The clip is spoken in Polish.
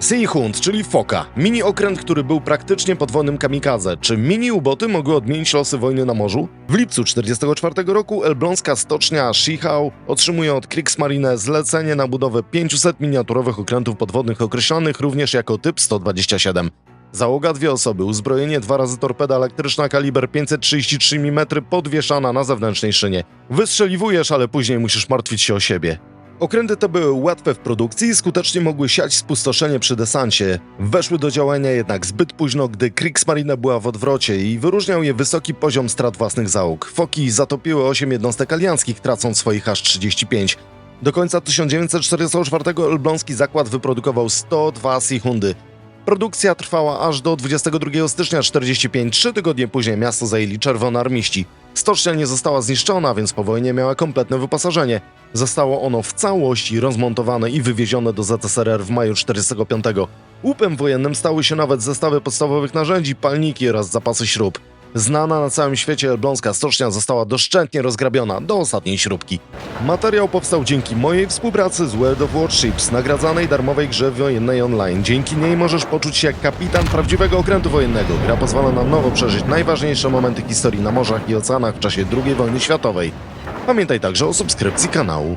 Sea Hunt, czyli Foka, mini okręt, który był praktycznie podwodnym kamikadze. Czy mini uboty mogły odmienić losy wojny na morzu? W lipcu 1944 roku elbląska stocznia Schichau otrzymuje od Kriegsmarine zlecenie na budowę 500 miniaturowych okrętów podwodnych określanych również jako typ 127. Załoga dwie osoby, uzbrojenie dwa razy torpeda elektryczna kaliber 533 mm podwieszana na zewnętrznej szynie. Wystrzeliwujesz, ale później musisz martwić się o siebie. Okręty te były łatwe w produkcji i skutecznie mogły siać spustoszenie przy desancie. Weszły do działania jednak zbyt późno, gdy Kriegsmarine była w odwrocie i wyróżniał je wysoki poziom strat własnych załóg. Foki zatopiły 8 jednostek alianckich, tracąc swoich aż 35. Do końca 1944 elbląski zakład wyprodukował 102 Seahundy. Produkcja trwała aż do 22 stycznia 45. Trzy tygodnie później miasto zajęli czerwonoarmiści. Stocznia nie została zniszczona, więc po wojnie miała kompletne wyposażenie. Zostało ono w całości rozmontowane i wywiezione do ZSRR w maju 45. Łupem wojennym stały się nawet zestawy podstawowych narzędzi, palniki oraz zapasy śrub. Znana na całym świecie elbląska stocznia została doszczętnie rozgrabiona do ostatniej śrubki. Materiał powstał dzięki mojej współpracy z World of Warships, nagradzanej darmowej grze wojennej online. Dzięki niej możesz poczuć się jak kapitan prawdziwego okrętu wojennego. Gra pozwala na nowo przeżyć najważniejsze momenty historii na morzach i oceanach w czasie II wojny światowej. Pamiętaj także o subskrypcji kanału.